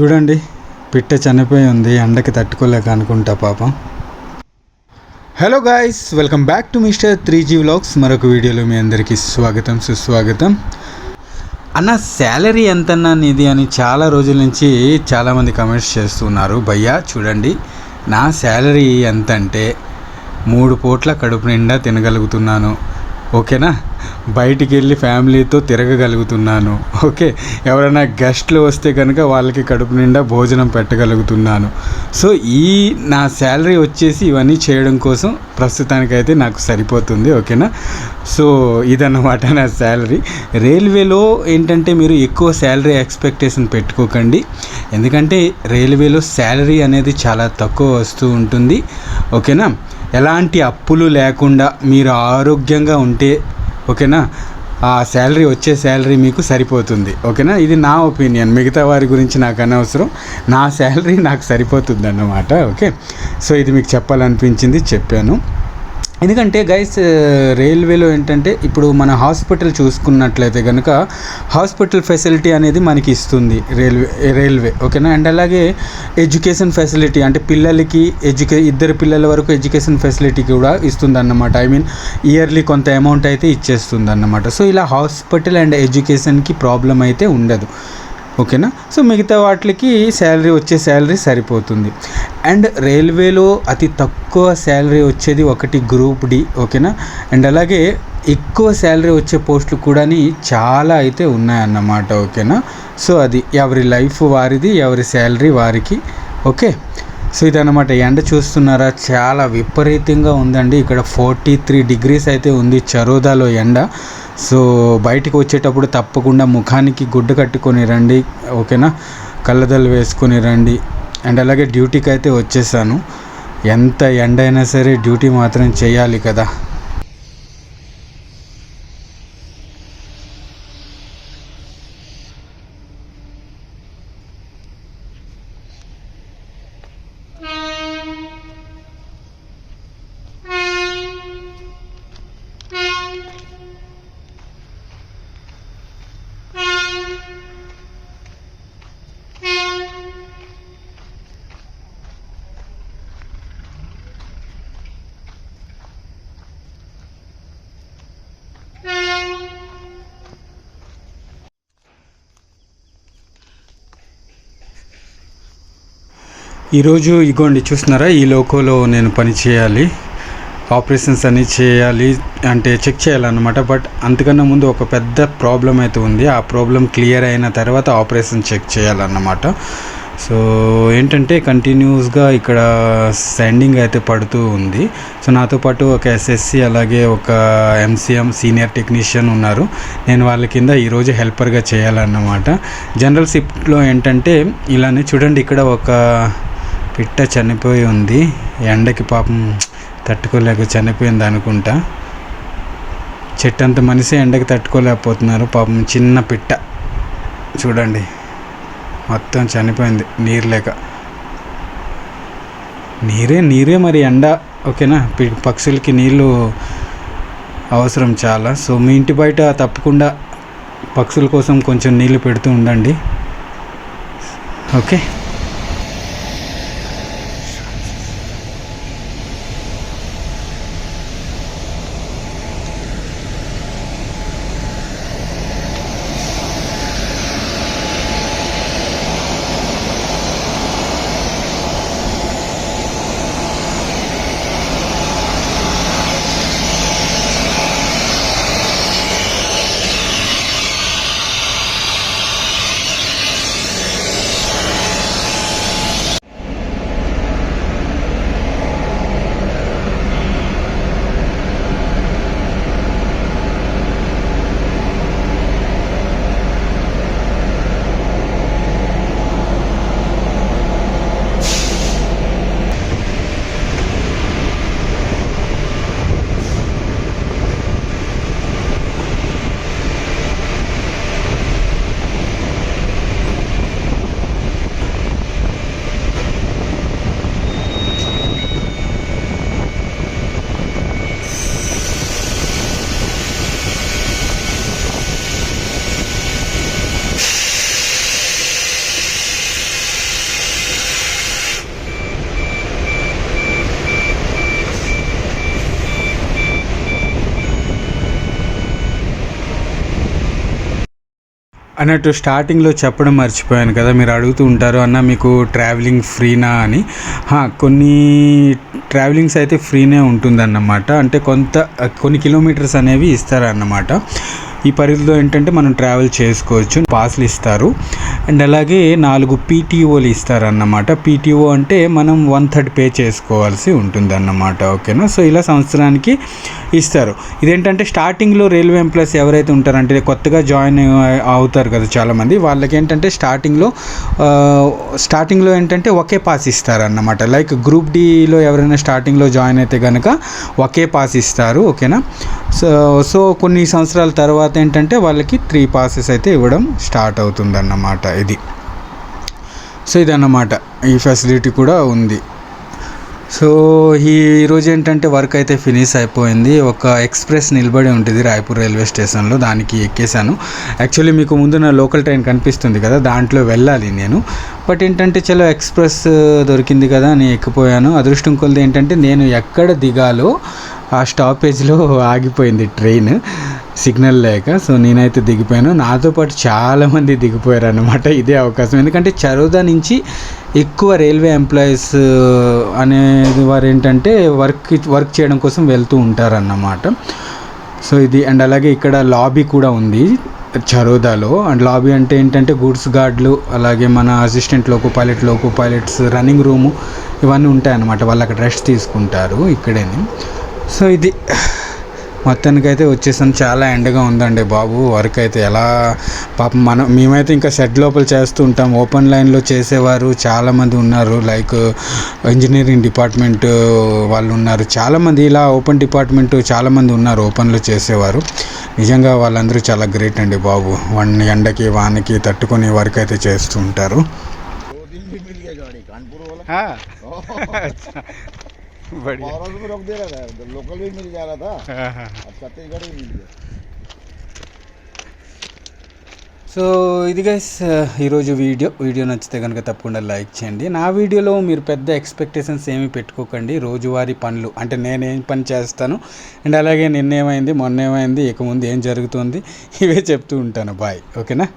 చూడండి పిట్ట చనిపోయి ఉంది ఎండకి తట్టుకోలేక అనుకుంటా పాపం. Hello guys welcome back to mister three G vlogs మరొక వీడియోలో మీ అందరికీ స్వాగతం సుస్వాగతం. అన్న శాలరీ ఎంతన్నా నీది అని చాలా రోజుల నుంచి చాలామంది కమెంట్స్ చేస్తున్నారు. భయ్యా చూడండి నా శాలరీ ఎంత అంటే మూడు పూట్ల కడుపు నిండా తినగలుగుతున్నాను. ఓకేనా? బయటికి వెళ్ళి ఫ్యామిలీతో తిరగగలుగుతున్నాను. ఓకే? ఎవరైనా గెస్ట్లు వస్తే కనుక వాళ్ళకి కడుపు నిండా భోజనం పెట్టగలుగుతున్నాను. సో ఈ నా శాలరీ వచ్చేసి ఇవన్నీ చేయడం కోసం ప్రస్తుతానికైతే నాకు సరిపోతుంది. ఓకేనా? సో ఇదన్నమాట నా శాలరీ. రైల్వేలో ఏంటంటే మీరు ఎక్కువ శాలరీ ఎక్స్పెక్టేషన్ పెట్టుకోకండి. ఎందుకంటే రైల్వేలో శాలరీ అనేది చాలా తక్కువ వస్తూ ఉంటుంది. ఓకేనా? ఎలాంటి అప్పులు లేకుండా మీరు ఆరోగ్యంగా ఉంటే ఓకేనా? ఆ శాలరీ వచ్చే శాలరీ మీకు సరిపోతుంది. ఓకేనా? ఇది నా ఒపీనియన్. మిగతా వారి గురించి నాకు అనవసరం. నా శాలరీ నాకు సరిపోతుంది అన్నమాట ఓకే? సో ఇది మీకు చెప్పాలనిపించింది చెప్పాను. ఎందుకంటే గైస్ రైల్వేలో ఏంటంటే ఇప్పుడు మన హాస్పిటల్ చూసుకున్నట్లయితే కనుక హాస్పిటల్ ఫెసిలిటీ అనేది మనకి ఇస్తుంది రైల్వే రైల్వే ఓకేనా అండ్ అలాగే ఎడ్యుకేషన్ ఫెసిలిటీ అంటే పిల్లలకి ఎడ్యుకే ఇద్దరు పిల్లల వరకు ఎడ్యుకేషన్ ఫెసిలిటీ కూడా ఇస్తుంది అన్నమాట ఐ మీన్ ఇయర్లీ కొంత అమౌంట్ అయితే ఇచ్చేస్తుంది అన్నమాట సో ఇలా హాస్పిటల్ అండ్ ఎడ్యుకేషన్కి ప్రాబ్లం అయితే ఉండదు. ఓకేనా? సో మిగతా వాటికి శాలరీ వచ్చే శాలరీ సరిపోతుంది. అండ్ రైల్వేలో అతి తక్కువ శాలరీ వచ్చేది ఒకటి గ్రూప్ డి ఓకేనా? అండ్ అలాగే ఎక్కువ శాలరీ వచ్చే పోస్టులు కూడా చాలా అయితే ఉన్నాయన్నమాట ఓకేనా? సో అది ఎవరి లైఫ్ వారిది ఎవరి శాలరీ వారికి ఓకే? సో ఇదన్నమాట. ఎండ చూస్తున్నారా? చాలా విపరీతంగా ఉందండి. ఇక్కడ ఫార్టీ త్రీ డిగ్రీస్ అయితే ఉంది చరోదాలో ఎండ. సో బయటికి వచ్చేటప్పుడు తప్పకుండా ముఖానికి గుడ్డ కట్టుకొని రండి ఓకేనా? కళ్ళదలు వేసుకొని రండి. అండ్ అలాగే డ్యూటీకి అయితే వచ్చేసాను. ఎంత ఎండ అయినా సరే డ్యూటీ మాత్రం చేయాలి కదా. ఈరోజు ఇగోండి చూస్తున్నారా? ఈ లోకోలో నేను పని చేయాలి. ఆపరేషన్స్ అన్ని చేయాలి అంటే చెక్ చేయాలన్నమాట. బట్ అంతకన్నా ముందు ఒక పెద్ద ప్రాబ్లం అయితే ఉంది. ఆ ప్రాబ్లం క్లియర్ అయిన తర్వాత ఆపరేషన్ చెక్ చేయాలన్నమాట. సో ఏంటంటే కంటిన్యూస్గా ఇక్కడ సెండింగ్ అయితే పడుతూ ఉంది. సో నాతో పాటు ఒక ఎస్ఎస్సి అలాగే ఒక ఎంసీఎం సీనియర్ టెక్నీషియన్ ఉన్నారు. నేను వాళ్ళ కింద ఈరోజు హెల్పర్గా చేయాలన్నమాట. జనరల్ షిఫ్ట్లో ఏంటంటే ఇలానే చూడండి ఇక్కడ ఒక పిట్ట చనిపోయి ఉంది. ఎండకి పాపం తట్టుకోలేక చనిపోయింది అనుకుంటా. చెట్టంత మనిషి ఎండకి తట్టుకోలేకపోతున్నారు. పాపం చిన్న పిట్ట. చూడండి. మొత్తం చనిపోయింది. నీరు లేక. నీరే నీరే మరి ఎండ. ఓకేనా? పి- పక్షులకి నీళ్ళు అవసరం చాలా. సో మీ ఇంటి బయట తప్పకుండా పక్షుల కోసం కొంచెం నీళ్ళు పెడుతూ ఉండండి. ఓకే? అన్నట్టు స్టార్టింగ్లో చెప్పడం మర్చిపోయాను కదా మీరు అడుగుతూ ఉంటారు అన్న మీకు ట్రావెలింగ్ ఫ్రీనా అని. కొన్ని ట్రావెలింగ్స్ అయితే ఫ్రీనే ఉంటుందన్నమాట. అంటే కొంత కొన్ని కిలోమీటర్స్ అనేవి ఇస్తారన్నమాట. ఈ పరిధిలో ఏంటంటే మనం ట్రావెల్ చేసుకోవచ్చు పాస్లు ఇస్తారు. అండ్ అలాగే నాలుగు పీటీఓలు ఇస్తారన్నమాట. పీటీఓ అంటే మనం వన్ థర్డ్ పే చేసుకోవాల్సి ఉంటుందన్నమాట ఓకేనా? సో ఇలా సంవత్సరానికి ఇస్తారు. ఇదేంటంటే స్టార్టింగ్లో రైల్వే ఎంప్లాయీస్ ఎవరైతే ఉంటారంటే కొత్తగా జాయిన్ అవుతారు కదా చాలామంది వాళ్ళకి ఏంటంటే స్టార్టింగ్లో స్టార్టింగ్లో ఏంటంటే ఒకే పాస్ ఇస్తారన్నమాట. లైక్ గ్రూప్ డిలో ఎవరైనా స్టార్టింగ్లో జాయిన్ అయితే కనుక ఒకే పాస్ ఇస్తారు ఓకేనా సో సో కొన్ని సంవత్సరాల తర్వాత ఏంటంటే వాళ్ళకి త్రీ పాసెస్ అయితే ఇవ్వడం స్టార్ట్ అవుతుందన్నమాట ఇది. సో ఇదన్నమాట ఈ ఫెసిలిటీ కూడా ఉంది. సో ఈ రోజు ఏంటంటే వర్క్ అయితే ఫినిష్ అయిపోయింది. ఒక ఎక్స్ప్రెస్ నిలబడి ఉంటుంది రాయపూర్ రైల్వే స్టేషన్లో దానికి ఎక్కేసాను యాక్చువల్లీ మీకు ముందు నా లోకల్ ట్రైన్ కనిపిస్తుంది కదా దాంట్లో వెళ్ళాలి నేను. బట్ ఏంటంటే చలో ఎక్స్ప్రెస్ దొరికింది కదా నేను ఎక్కిపోయాను. అదృష్టం కొలది ఏంటంటే నేను ఎక్కడ దిగాలో ఆ స్టాపేజ్లో ఆగిపోయింది ట్రైన్. సిగ్నల్ లేక సో నేనైతే దిగిపోయాను. నాతో పాటు చాలామంది దిగిపోయారు అనమాట ఇదే అవకాశం. ఎందుకంటే చరోదా నుంచి ఎక్కువ రైల్వే ఎంప్లాయీస్ అనేది వారు ఏంటంటే వర్క్ వర్క్ చేయడం కోసం వెళ్తూ ఉంటారన్నమాట. సో ఇది అండ్ అలాగే ఇక్కడ లాబీ కూడా ఉంది చరోదాలో. అండ్ లాబీ అంటే ఏంటంటే గూడ్స్ గార్డ్లు అలాగే మన assistant loco pilot loco pilots running room ఇవన్నీ ఉంటాయన్నమాట. వాళ్ళు అక్కడ రెస్ట్ తీసుకుంటారు ఇక్కడేనే. సో ఇది మొత్తానికైతే వచ్చేసాను చాలా ఎండగా ఉందండి బాబు. వర్క్ అయితే ఎలా పాపం మనం మేమైతే ఇంకా షెడ్ లోపల చేస్తూ ఉంటాం. ఓపెన్ లైన్లో చేసేవారు చాలామంది ఉన్నారు. లైక్ ఇంజనీరింగ్ డిపార్ట్మెంట్ వాళ్ళు ఉన్నారు. చాలామంది ఇలా ఓపెన్ డిపార్ట్మెంట్ చాలామంది ఉన్నారు ఓపెన్లో చేసేవారు. నిజంగా వాళ్ళందరూ చాలా గ్రేట్ అండి బాబు. వన్ ఎండకి వానకి తట్టుకొని వర్క్ అయితే చేస్తూ ఉంటారు. दो दिन भी मिल गया गाड़ी कानपुर वाला महाराष्ट्र में रोक दे रहा था उधर लोकल भी मिल जा रहा था अब छत्तीसगढ़ भी मिल गया సో ఇది గైస్ ఈరోజు వీడియో వీడియో నచ్చితే కనుక తప్పకుండా లైక్ చేయండి నా వీడియోలో మీరు పెద్ద ఎక్స్పెక్టేషన్స్ ఏమీ పెట్టుకోకండి రోజువారీ పనులు అంటే నేను ఏం పని చేస్తాను అండ్ అలాగే నిన్నేమైంది మొన్న ఏమైంది ఇక ముందు ఏం జరుగుతుంది ఇవే చెప్తూ ఉంటాను బాయ్ ఓకేనా